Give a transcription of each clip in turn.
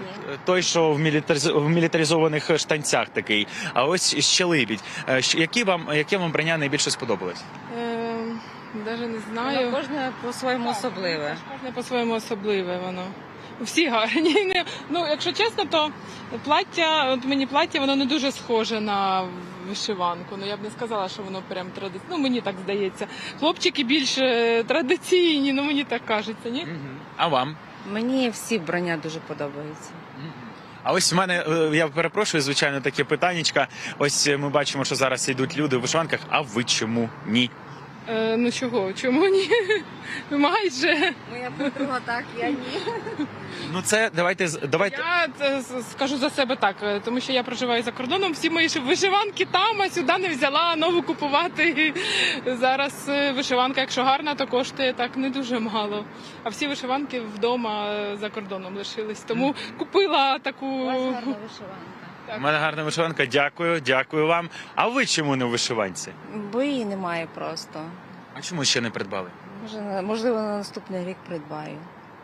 Ні. Той, що в, мілітаризо- в мілітаризованих штанцях такий. А ось ще либідь. Е, що- Які вам, яке вам брання найбільше сподобалось? Ем, Даже не Воно кожне по-своєму особливе. Кожне по-своєму особливе воно. Всі гарні. Ну, якщо чесно, то плаття, от мені плаття, воно не дуже схоже на вишиванку. Ну я б не сказала, що воно прям традиційне. Ну мені так здається. Хлопчики більш е, традиційні, ну мені так кажеться, ні? А вам? Мені всі вбрання дуже подобаються. А ось в мене е, я перепрошую, звичайно, таке питаннячка. Ось е, ми бачимо, що зараз йдуть люди в вишиванках. А ви чому ні? Е, ну чого? Чому ні? Майже. Моя подруга так, я ні. Ну це давайте з- давайте. Я це с- скажу за себе так, е, тому що я проживаю за кордоном. Всі мої ши- вишиванки там, а сюди не взяла нову купувати. Зараз е, вишиванка, якщо гарна, то коштує так не дуже мало. А всі вишиванки вдома е, за кордоном лишились. Тому купила таку. У вас гарна вишиванка. У мене гарна вишиванка. Дякую, дякую вам. А ви чому не в вишиванці? Бо її немає просто. А чому ще не придбали? Може, на- можливо, на наступний рік придбаю.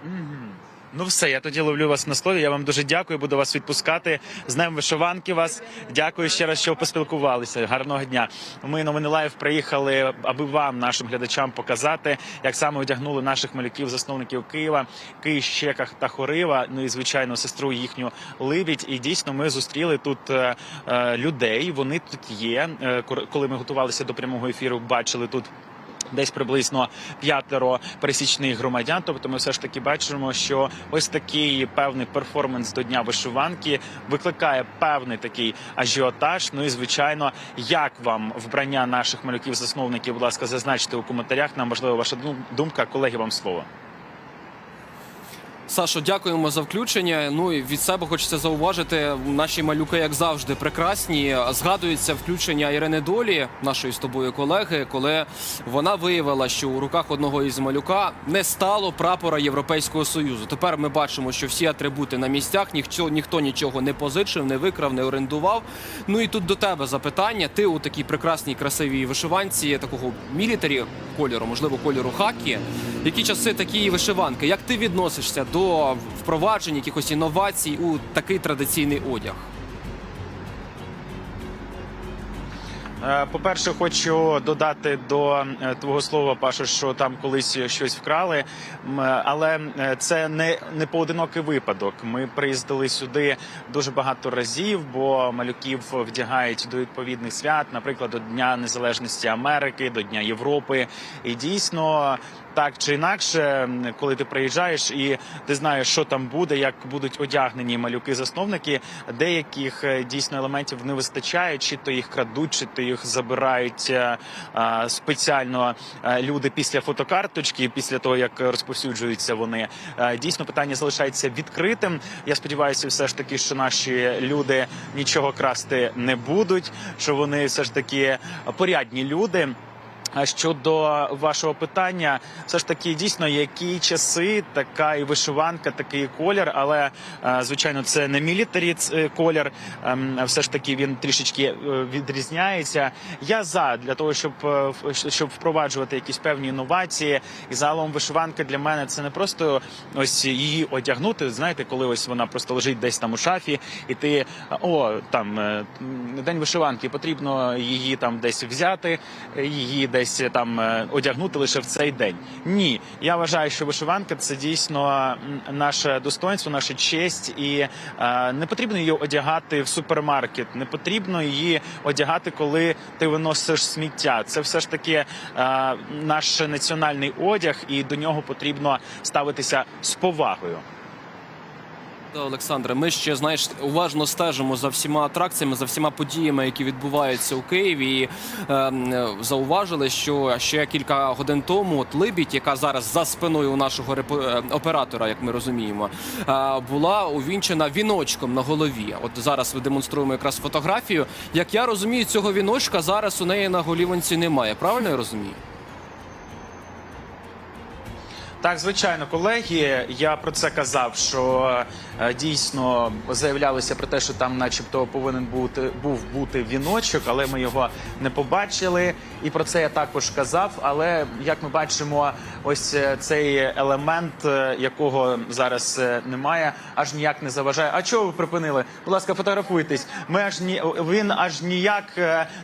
Мгм. Ну все, я тоді ловлю вас на слові. Я вам дуже дякую, буду вас відпускати. З Днем вишиванки вас. Дякую ще раз, що поспілкувалися. Гарного дня. Ми новини лайв приїхали, аби вам, нашим глядачам, показати, як саме одягнули наших малюків, засновників Києва, Київ, Щеках та Хорива. Ну і звичайно, сестру їхню Либідь. І дійсно ми зустріли тут е, е, людей. Вони тут є. Е, коли ми готувалися до прямого ефіру, бачили тут. Десь приблизно п'ятеро пересічних громадян. Тобто, ми все ж таки бачимо, що ось такий певний перформанс до дня вишиванки викликає певний такий ажіотаж. Ну і звичайно, як вам вбрання наших малюків-засновників, будь ласка, зазначте у коментарях. Нам можливо ваша дум- думка. Колеги, вам слово. Сашо, дякуємо за включення. Ну і від себе хочеться зауважити. Наші малюки, як завжди, прекрасні. Згадується включення Ірини Долі, нашої з тобою колеги, коли вона виявила, що у руках одного із малюка не стало прапора Європейського союзу. Тепер ми бачимо, що всі атрибути на місцях, ніхто, ніхто нічого не позичив, не викрав, не орендував. Ну і тут до тебе запитання. Ти у такій прекрасній красивій вишиванці такого мілітарі кольору, можливо, кольору хакі. Які часи такі вишиванки? Як ти відносишся до впроваджень якихось інновацій у такий традиційний одяг? По-перше, хочу додати до е, твого слова, Паша, що там колись щось вкрали. Е, Але е, це не, не поодинокий випадок. Ми приїздили сюди дуже багато разів, бо малюків вдягають до відповідних свят, наприклад, до Дня Незалежності Америки, до Дня Європи. І дійсно. Так чи інакше, коли ти приїжджаєш і ти знаєш, що там буде, як будуть одягнені малюки-засновники, деяких е, дійсно елементів не вистачає, чи то їх крадуть, чи то їх забирають е, а, спеціально е, люди після фотокарточки, після того як розповсюджуються вони. Дійсно, питання залишається відкритим. Я сподіваюся, все ж таки, що наші люди нічого красти не будуть, що вони все ж таки порядні люди. Щодо вашого питання, все ж таки дійсно які часи, така і вишиванка, такий колір, але е, звичайно, це не мілітарі колір. ем, Все ж таки він трішечки е, відрізняється. Я за для того, щоб е, щоб впроваджувати якісь певні інновації. І загалом вишиванка для мене це не просто ось її одягнути. Знаєте, коли ось вона просто лежить десь там у шафі, і ти о там е, день вишиванки, потрібно її там десь взяти, е, її десь там е, одягнути лише в цей день. Ні, я вважаю, що вишиванка це дійсно наше достоинство, наша честь, і е, не потрібно її одягати в супермаркет, не потрібно її одягати, коли ти виносиш сміття. Це все ж таки е, наш національний одяг, і до нього потрібно ставитися з повагою. Олександре, ми ще знаєш уважно стежимо за всіма атракціями, за всіма подіями, які відбуваються у Києві. І, е, зауважили, що ще кілька годин тому от Либідь, яка зараз за спиною у нашого репо- е, оператора, як ми розуміємо, е, була увінчена віночком на голові. От зараз ми демонструємо якраз фотографію. Як я розумію, цього віночка зараз у неї на голівонці немає. Правильно я розумію? Так, звичайно, колеги. Я про це казав, що е, дійсно заявлялися про те, що там, начебто, повинен бути був бути віночок, але ми його не побачили. І про це я також казав. Але як ми бачимо, ось е, цей елемент, е, якого зараз е, немає, аж ніяк не заважає. А чого ви припинили? Будь ласка, фотографуйтесь. Ми аж ні він аж ніяк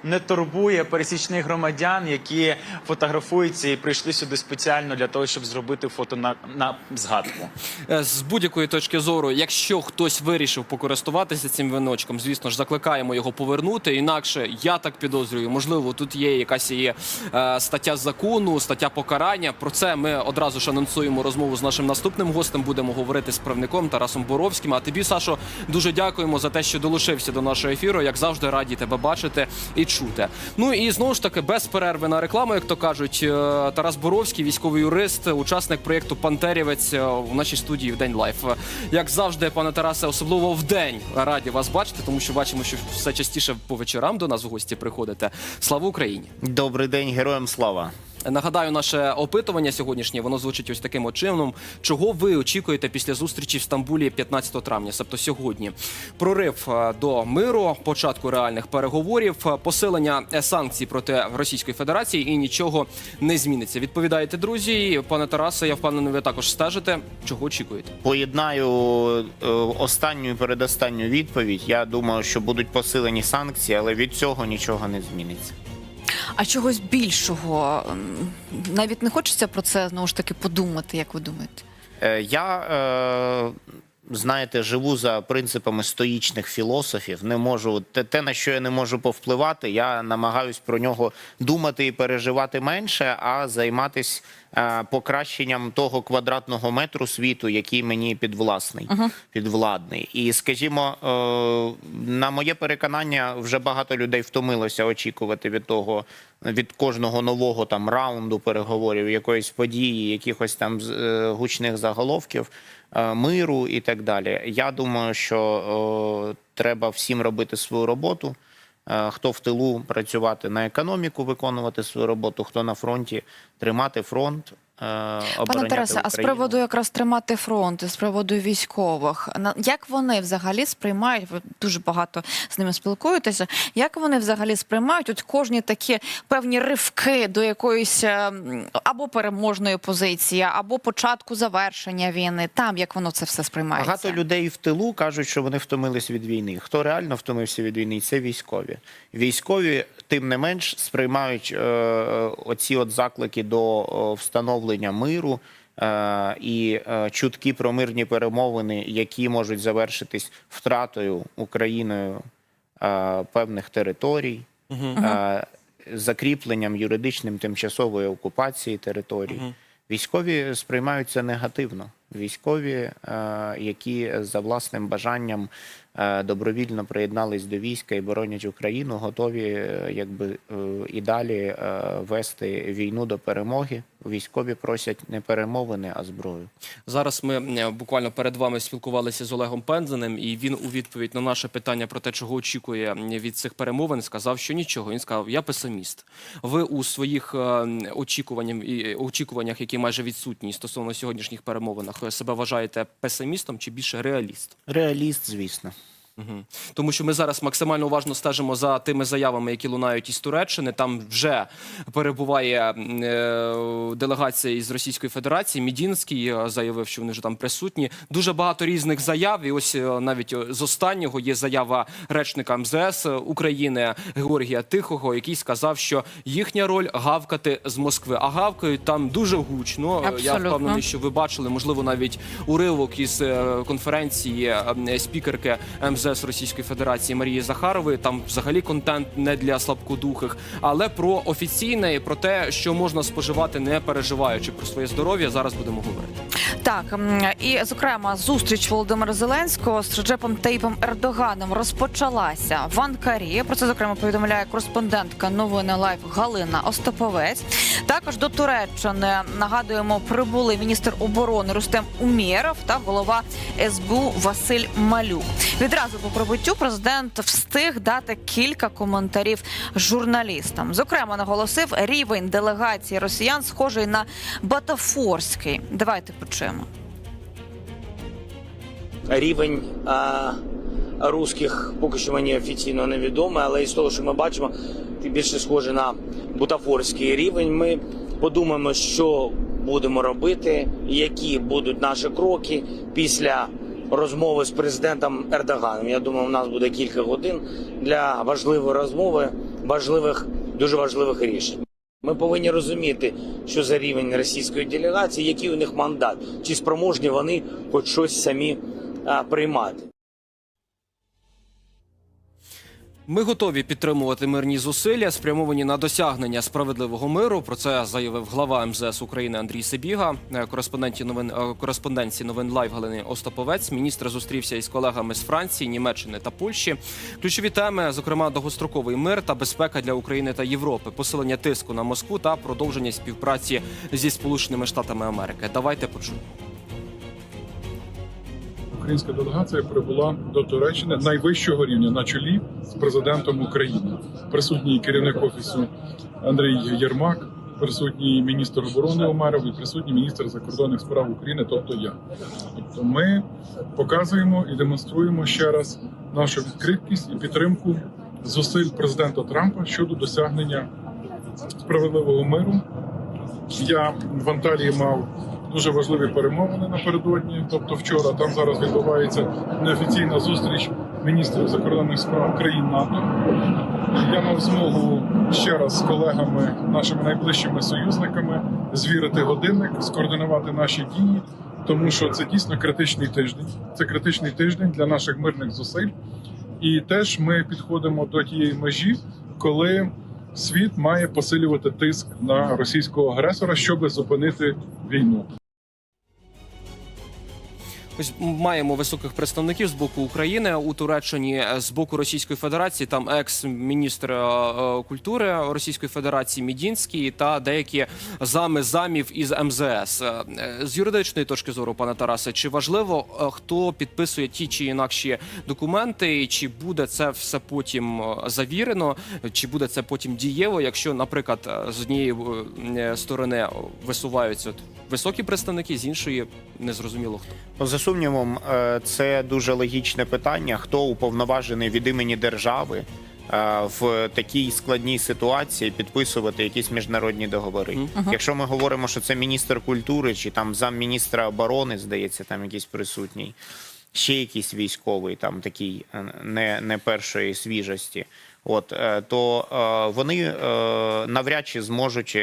не турбує пересічних громадян, які фотографуються і прийшли сюди спеціально для того, щоб зробити фото на, на згадку. З будь-якої точки зору, якщо хтось вирішив покористуватися цим віночком, звісно ж, закликаємо його повернути. Інакше я так підозрюю, можливо, тут є якась є е, стаття закону, стаття покарання. Про це ми одразу ж анонсуємо розмову з нашим наступним гостем. Будемо говорити з правником Тарасом Боровським. А тобі, Сашо, дуже дякуємо за те, що долучився до нашого ефіру. Як завжди, раді тебе бачити і чути. Ну і знову ж таки, без перерви на рекламу, як то кажуть, е, Тарас Боровський, військовий юрист, учасник проєкту Пантерівець е, у нашій студії в День Лайф. Як завжди, пане Тарасе, особливо в день раді вас бачити, тому що бачимо, що все частіше по вечорам до нас в гості приходите. Слава Україні! Добрий день, героям слава. Нагадаю, наше опитування сьогоднішнє воно звучить ось таким от чином. Чого ви очікуєте після зустрічі в Стамбулі 15 травня, тобто сьогодні? Прорив е, до миру, початку реальних переговорів, е, посилення е, санкцій проти Російської Федерації і нічого не зміниться. Відповідаєте, друзі, пане Тарасе. Я впевнений, ви також стежите. Чого очікуєте? Поєднаю останню і передостанню відповідь. Я думаю, що будуть посилені санкції, але від цього нічого не зміниться. А чогось більшого навіть не хочеться про це знову ж таки подумати, як ви думаєте? Е, Я е, знаєте, живу за принципами стоїчних філософів. Не можу те, те, на що я не можу повпливати. Я намагаюсь про нього думати і переживати менше, а займатись е, покращенням того квадратного метру світу, який мені підвласний, підвладний. І скажімо, е, на моє переконання, вже багато людей втомилося очікувати від того. Від кожного нового там раунду переговорів, якоїсь події, якихось там е, гучних заголовків, е, миру і так далі. Я думаю, що треба всім робити свою роботу. Е, Хто в тилу працювати на економіку, виконувати свою роботу, хто на фронті тримати фронт. Е, Пане Тарасе, а з приводу якраз тримати фронт, з приводу військових, на- як вони взагалі сприймають? Ви дуже багато з ними спілкуєтеся. Як вони взагалі сприймають от кожні такі певні ривки до якоїсь е, або переможної позиції, або початку завершення війни? Там як воно це все сприймається? Багато людей в тилу кажуть, що вони втомились від війни. Хто реально втомився від війни, це військові. Військові, тим не менш, сприймають е, оці от заклики до е, встановлення миру. е, І е, чутки про мирні перемовини, які можуть завершитись втратою Україною е, певних територій, е, закріпленням юридичним тимчасової окупації територій. Військові сприймаються негативно. Військові, які за власним бажанням добровільно приєднались до війська і боронять Україну, готові якби і далі вести війну до перемоги. Військові просять не перемовини, а зброю. Зараз ми е, буквально перед вами спілкувалися з Олегом Пензеним, і він у відповідь на наше питання про те, чого очікує від цих перемовин, сказав, що нічого. Він сказав: Я песиміст. Ви у своїх е, очікуваннях, і- очікуваннях, які майже відсутні стосовно сьогоднішніх перемовинах, е, себе вважаєте песимістом чи більше реалістом? Реаліст, звісно. Угу. Тому що ми зараз максимально уважно стежимо за тими заявами, які лунають із Туреччини. Там вже перебуває е, делегація із Російської Федерації. Мідінський е, заявив, що вони вже там присутні. Дуже багато різних заяв. І ось е, навіть е, з останнього є заява речника МЗС України Георгія Тихого, який сказав, що їхня роль гавкати з Москви. А гавкають там дуже гучно. Я Абсолютно. впевнений, що ви бачили, можливо, навіть уривок із конференції спікерки МЗС Російської Федерації Марії Захарової. Там взагалі контент не для слабкодухих, але про офіційне і про те, що можна споживати, не переживаючи про своє здоров'я. Зараз будемо говорити. Так і зокрема зустріч Володимира Зеленського з Реджепом Таїпом Ердоганом розпочалася в Анкарі. Про це зокрема повідомляє кореспондентка новини Лайф Галина Остаповець. Також до Туреччини нагадуємо прибули міністр оборони Рустем Умєров та голова СБУ Василь Малюк. Відразу по прибуттю президент встиг дати кілька коментарів журналістам. Зокрема, наголосив рівень делегації росіян схожий на батафорський. Давайте почуємо. рівень а, русських поки що мені офіційно невідоме, але із того, що ми бачимо, більше схоже на бутафорський рівень. Ми подумаємо, що будемо робити, які будуть наші кроки після розмови з президентом Ердоганом. Я думаю, у нас буде кілька годин для важливої розмови, важливих, дуже важливих рішень. Ми повинні розуміти, що за рівень російської делегації, який у них мандат, чи спроможні вони хоч щось самі а, приймати. Ми готові підтримувати мирні зусилля, спрямовані на досягнення справедливого миру. Про це заявив глава МЗС України Андрій Сибіга. Е, Кореспонденті новин е, кореспонденції новин Лайв Галини Остаповець. Міністр зустрівся із колегами з Франції, Німеччини та Польщі. Ключові теми, зокрема, довгостроковий мир та безпека для України та Європи, посилення тиску на Москву та продовження співпраці зі Сполученими Штатами Америки. Давайте почуємо. Українська делегація прибула до Туреччини найвищого рівня на чолі з президентом України. Присутній керівник офісу Андрій Єрмак, присутній міністр оборони Омаров і присутній міністр закордонних справ України, тобто я. Тобто ми показуємо і демонструємо ще раз нашу відкритість і підтримку зусиль президента Трампа щодо досягнення справедливого миру. Я в Анталії мав дуже важливі перемовини напередодні. Тобто, вчора там зараз відбувається неофіційна зустріч міністрів закордонних справ країн НАТО. Я мав змогу ще раз з колегами, нашими найближчими союзниками, звірити годинник, скоординувати наші дії, тому що це дійсно критичний тиждень. Це критичний тиждень для наших мирних зусиль. І теж ми підходимо до тієї межі, коли світ має посилювати тиск на російського агресора, щоб зупинити війну. Ось маємо високих представників з боку України у Туреччині е, з боку Російської Федерації. Там екс-міністр е, е, культури Російської Федерації Мідінський та деякі зами замів із МЗС. З юридичної точки зору, пане Тарасе, чи важливо хто підписує ті чи інакші документи, чи буде це все потім завірено, чи буде це потім дієво, якщо, наприклад, з однієї сторони висуваються високі представники, з іншої незрозуміло хто. Сумнівом, е, це дуже логічне питання. Хто уповноважений від імені держави е, в такій складній ситуації підписувати якісь міжнародні договори? Якщо ми говоримо, що це міністр культури чи там замміністра оборони, здається, там якийсь присутній, ще якийсь військовий, там такий е, не, не першої свіжості. От е, то е, вони е, навряд чи зможуть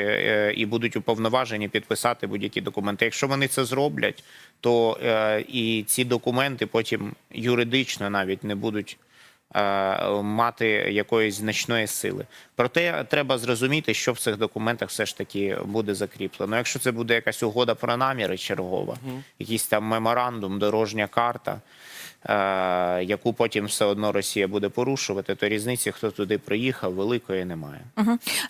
і будуть уповноважені підписати будь-які документи. Якщо вони це зроблять, то і ці документи потім юридично навіть не будуть мати якоїсь значної сили. Проте треба зрозуміти, що в цих документах все ж таки буде закріплено. Якщо це буде якась угода про наміри чергова, якийсь там меморандум, дорожня карта. Е, Яку потім все одно Росія буде порушувати, то різниці, хто туди приїхав, великої немає.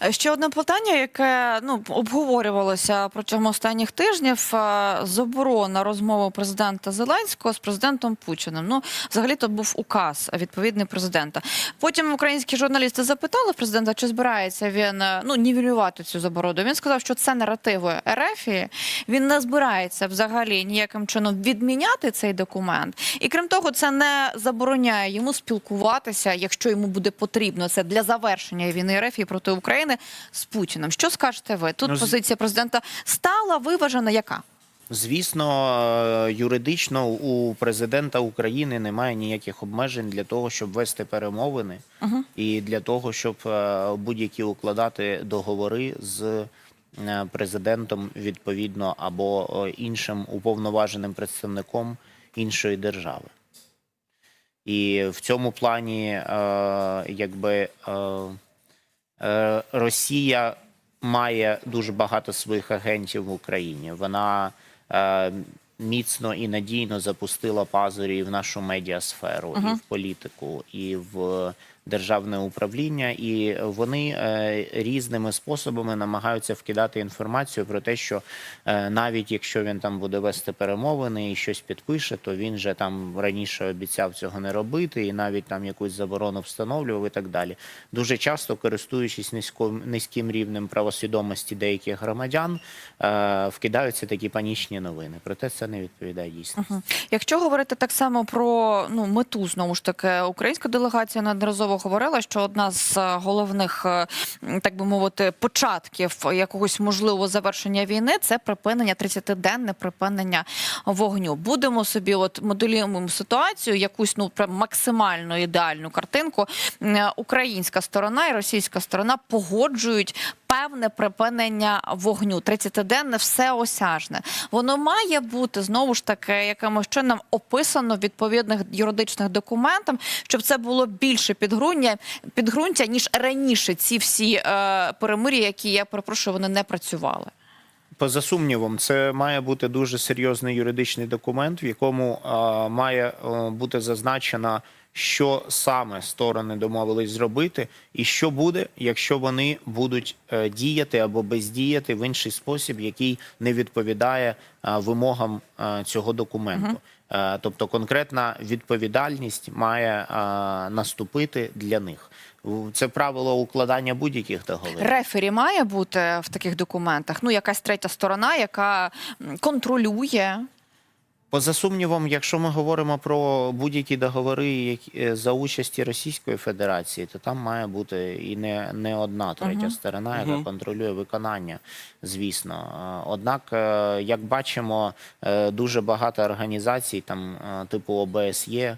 Е, Ще одне питання, яке ну обговорювалося протягом останніх тижнів. е, Заборона розмови президента Зеленського з президентом Путіним. Ну, взагалі, то був указ відповідний президента. Потім українські журналісти запитали президента, чи збирається він ну нівелювати цю заборону. Він сказав, що це наративи РФ. Він не збирається взагалі ніяким чином відміняти цей документ. І крім того, це не забороняє йому спілкуватися, якщо йому буде потрібно. Це для завершення війни РФ проти України з Путіним. Що скажете ви? Тут Ну, позиція президента стала виважена. Яка? Звісно, е, юридично у президента України немає ніяких обмежень для того, щоб вести перемовини і для того, щоб е, будь-які укладати договори з е, президентом відповідно або іншим уповноваженим представником іншої держави. І в цьому плані, е, якби е, е, Росія має дуже багато своїх агентів в Україні. Вона е, міцно і надійно запустила пазурі і в нашу медіасферу, і в політику, і в державне управління, і вони е, різними способами намагаються вкидати інформацію про те, що е, навіть якщо він там буде вести перемовини і щось підпише, то він же там раніше обіцяв цього не робити, і навіть там якусь заборону встановлював і так далі. Дуже часто користуючись низько, низьким рівнем правосвідомості деяких громадян, е, вкидаються такі панічні новини. Проте це не відповідає дійсності. Якщо говорити так само про ну мету, знову ж таки, українська делегація неодноразово говорила, що одна з е, головних, е, так би мовити, початків якогось можливого завершення війни це припинення 30-денне припинення вогню. Будемо собі, от моделюємо ситуацію, якусь ну прям максимально ідеальну картинку. Українська сторона і російська сторона погоджують. Певне припинення вогню 30-денне, все осяжне. Воно має бути знову ж таки якимось чином описано відповідних юридичних документах, щоб це було більше підґрунтя, підґрунтя ніж раніше ці всі е, перемир'я, які я перепрошую, вони не працювали. Поза сумнівом, це має бути дуже серйозний юридичний документ, в якому а, має а, бути зазначено, що саме сторони домовились зробити, і що буде, якщо вони будуть е, діяти або бездіяти в інший спосіб, який не відповідає а, вимогам а, цього документу. Е, Тобто конкретна відповідальність має наступити для них. Це правило укладання будь-яких договорів. Рефері має бути в таких документах. Ну, якась третя сторона, яка контролює. Поза сумнівом, якщо ми говоримо про будь-які договори е, за участі Російської Федерації, то там має бути і не, не одна третя сторона, яка Мгм. контролює виконання, звісно. Однак, е, як бачимо, е, дуже багато організацій, там типу ОБСЄ,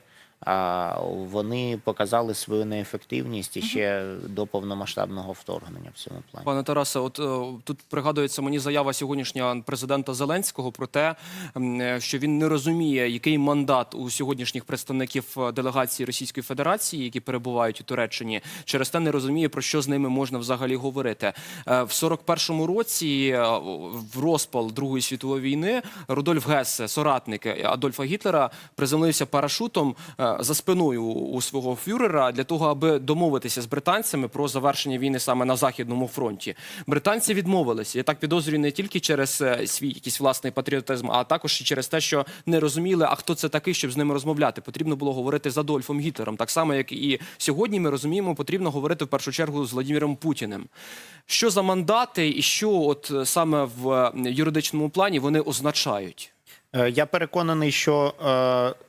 вони показали свою неефективність іще до повномасштабного вторгнення в цьому плані. Пане Тарасе, от е, тут пригадується мені заява сьогоднішня президента Зеленського про те, е, що він не розуміє, який мандат у сьогоднішніх представників е, делегації Російської Федерації, які перебувають у Туреччині, через те не розуміє про що з ними можна взагалі говорити. В 41-му році, в розпал Другої світової війни, Рудольф Гессе, соратник Адольфа Гітлера, приземлився парашутом за спиною у свого фюрера для того, аби домовитися з британцями про завершення війни саме на західному фронті. Британці відмовилися. Я так підозрюю не тільки через е, свій якийсь власний патріотизм, а також і через те, що не розуміли, а хто це такий, щоб з ними розмовляти. Потрібно було говорити з Адольфом Гітлером. Так само, як і сьогодні, ми розуміємо, потрібно говорити в першу чергу з Владимиром Путіним. Що за мандати і що, от е, саме в е, юридичному плані, вони означають? Е, Я переконаний, що е,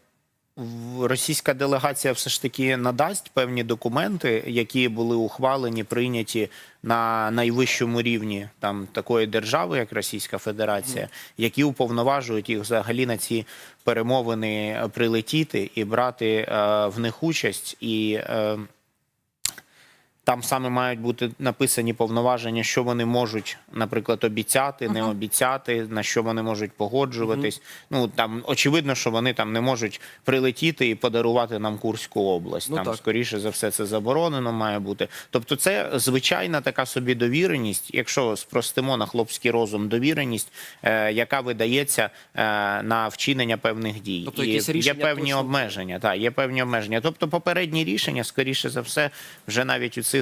російська делегація все ж таки надасть певні документи, які були ухвалені, прийняті на найвищому рівні там такої держави, як Російська Федерація, які уповноважують їх взагалі на ці перемовини прилетіти і брати е, в них участь і. Е, там саме мають бути написані повноваження, що вони можуть, наприклад, обіцяти, не обіцяти, на що вони можуть погоджуватись. Ну там очевидно, що вони там не можуть прилетіти і подарувати нам Курську область. Ну, там так. скоріше за все це заборонено має бути. Тобто, це звичайна така собі довіреність, якщо спростимо на хлопський розум, довіреність, е, яка видається е, на вчинення певних дій. Тобто І якісь є певні точно- обмеження. Так, є певні обмеження. Тобто, попередні рішення, скоріше за все, вже навіть у цих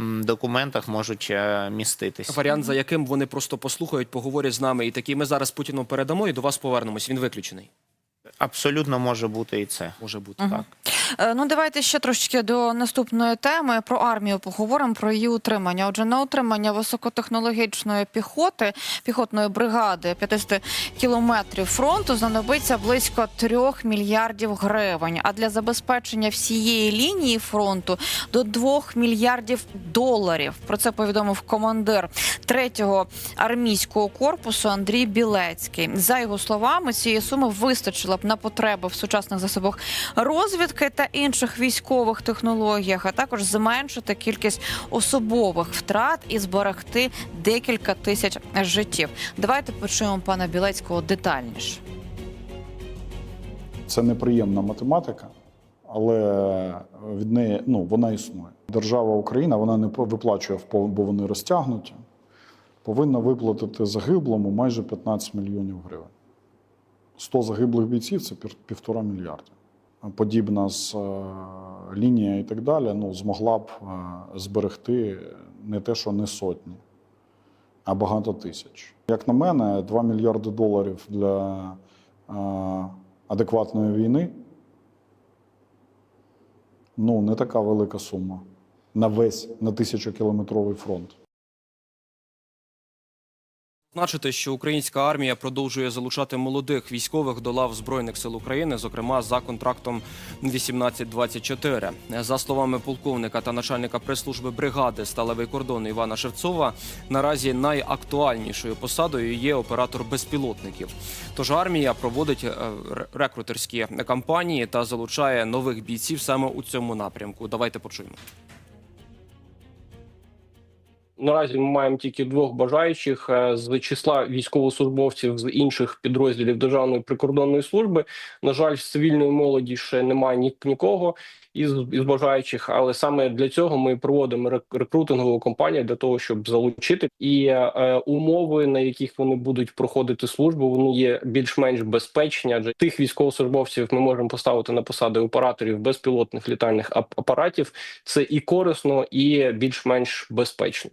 м, документах можуть е, міститись. Варіант, за яким вони просто послухають, поговорять з нами, і такі ми зараз Путіну передамо і до вас повернемось. Він виключений. Абсолютно може бути і це. Може бути так. Е, Ну, давайте ще трошечки до наступної теми про армію поговоримо про її утримання. Отже, на утримання високотехнологічної піхоти, піхотної бригади 50 кілометрів фронту знадобиться близько 3 мільярдів гривень. А для забезпечення всієї лінії фронту до 2 мільярдів доларів. Про це повідомив командир 3-го армійського корпусу Андрій Білецький. За його словами, цієї суми вистачило б на потреби в сучасних засобах розвідки та інших військових технологіях, а також зменшити кількість особових втрат і зберегти декілька тисяч життів. Давайте почуємо пана Білецького детальніше. Це неприємна математика, але від неї ну, вона існує. Держава Україна вона не виплачує, бо вони розтягнуті. Повинна виплатити загиблому майже 15 мільйонів гривень. 100 загиблих бійців це півтора мільярда. подібна з е, лінія і так далі, ну, змогла б е, зберегти не те, що не сотні, а багато тисяч. Як на мене, 2 мільярди доларів для е, адекватної війни ну, не така велика сума на весь на тисячокілометровий фронт. Зазначити, що українська армія продовжує залучати молодих військових до лав збройних сил України, зокрема за контрактом 1824. За словами полковника та начальника прес-служби бригади сталевий кордон Івана Шевцова, наразі найактуальнішою посадою є оператор безпілотників. Тож армія проводить е, рекрутерські кампанії та залучає нових бійців саме у цьому напрямку. Давайте почуємо. Наразі ми маємо тільки двох бажаючих е, з числа військовослужбовців з інших підрозділів Державної прикордонної служби. На жаль, з цивільної молоді ще немає ні, нікого із, із бажаючих, але саме для цього ми проводимо рек- рекрутингову кампанію для того, щоб залучити і е, умови, на яких вони будуть проходити службу, вони є більш-менш безпечні. Адже тих військовослужбовців ми можемо поставити на посади операторів безпілотних літальних апаратів. Це і корисно, і більш-менш безпечно.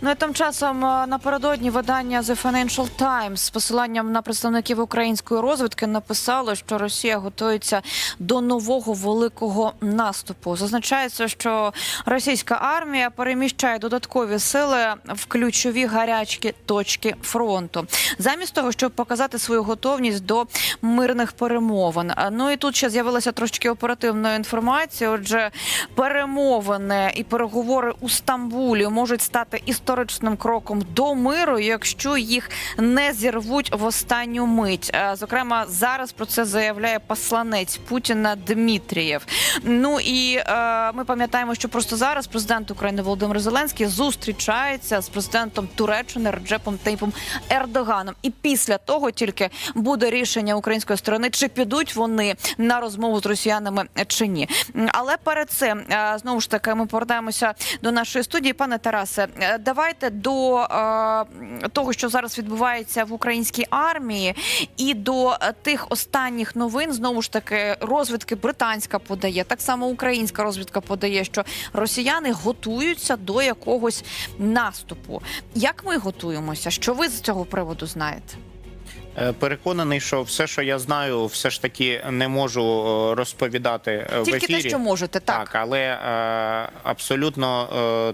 Ну і тим часом е, напередодні видання The Financial Times з посиланням на представників української розвідки написало, що Росія готується до нового великого наступу. Зазначається, що російська армія переміщає додаткові сили в ключові гарячі точки фронту, замість того, щоб показати свою готовність до мирних перемовин. Е, Ну і тут ще з'явилася трошки оперативної інформації. Отже, перемовини і переговори у Стамбулі можуть стати історичним кроком до миру, якщо їх не зірвуть в останню мить. Е, Зокрема, зараз про це заявляє посланець Путіна Дмитрієв. Ну і е, ми пам'ятаємо, що просто зараз президент України Володимир Зеленський зустрічається з президентом Туреччини Реджепом Тейпом Ердоганом. І після того тільки буде рішення української сторони, чи підуть вони на розмову з росіянами чи ні. Але перед цим е, знову ж таки ми повертаємося до нашої студії. Пане Тарасе, давайте до е, того, що зараз відбувається в українській армії, і до е, тих останніх новин знову ж таки розвідки британська подає, так само українська розвідка подає, що росіяни готуються до якогось наступу. Як ми готуємося? Що ви з цього приводу знаєте? Е, Переконаний, що все, що я знаю, все ж таки не можу е, розповідати е, в Тільки те, що можете, так. Так, але абсолютно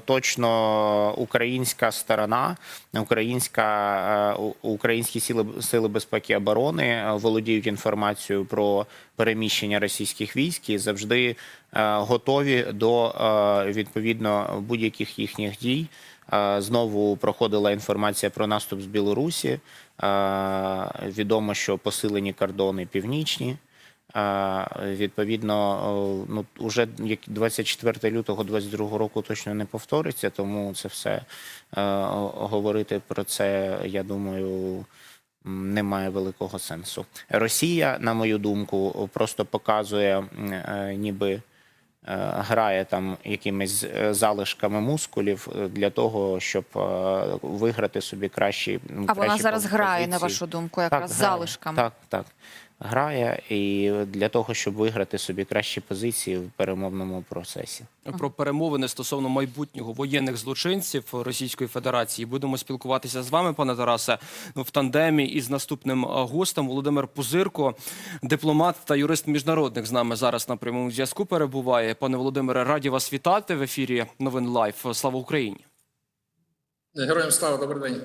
точно українська сторона, українська українські сили сили безпеки і оборони володіють інформацією про переміщення російських військ і завжди готові до е, відповідно будь-яких їхніх дій. Е, Знову проходила інформація про наступ з Білорусі. Е, Відомо, що посилені кордони північні. Е, Відповідно, е, ну як 24 лютого 22 року точно не повториться, тому це все е, говорити про це, я думаю, м, немає великого сенсу. Росія, на мою думку, просто показує, е, ніби е, грає там якимись е, залишками мускулів е, для того, щоб е, виграти собі кращі м, А вона зараз зараз грає, на вашу думку, якраз так, залишками. Так, так. Грає і для того, щоб виграти собі кращі позиції в перемовному процесі. про перемовини стосовно майбутнього воєнних злочинців Російської Федерації. Будемо спілкуватися з вами, пане Тарасе, в тандемі із наступним гостем Володимир Пузирко, дипломат та юрист міжнародник з нами зараз на прямому зв'язку перебуває. Пане Володимире, раді вас вітати в ефірі Новин Лайф. Слава Україні! Героям слава, добрий день.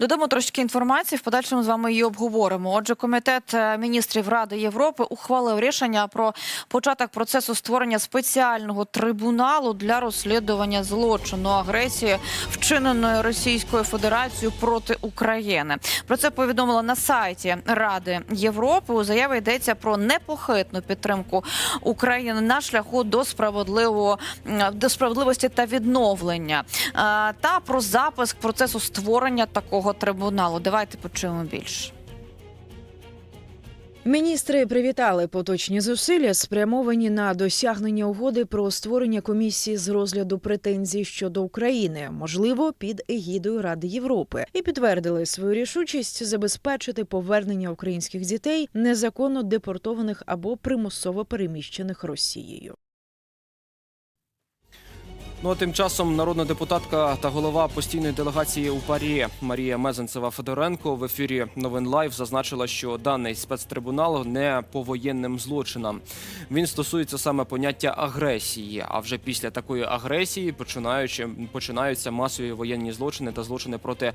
Додамо трошки інформації. В подальшому з вами її обговоримо. Отже, комітет е, міністрів Ради Європи ухвалив рішення про початок процесу створення спеціального трибуналу для розслідування злочину агресії, вчиненої Російською Федерацією проти України. Про це повідомила на сайті Ради Європи. У заяві йдеться про непохитну підтримку України на шляху до справедливого до справедливості та відновлення е, та про запуск процесу створення такого трибуналу. Давайте почуємо більше. Міністри привітали поточні зусилля, спрямовані на досягнення угоди про створення комісії з розгляду претензій щодо України, можливо, під егідою Ради Європи, і підтвердили свою рішучість забезпечити повернення українських дітей незаконно депортованих або примусово переміщених Росією. Ну а тим часом народна депутатка та голова постійної делегації у парі Марія Мезенцева Федоренко в ефірі Новин Лайв зазначила, що даний спецтрибунал не по воєнним злочинам. Він стосується саме поняття агресії. А вже після такої агресії починаючи починаються масові воєнні злочини та злочини проти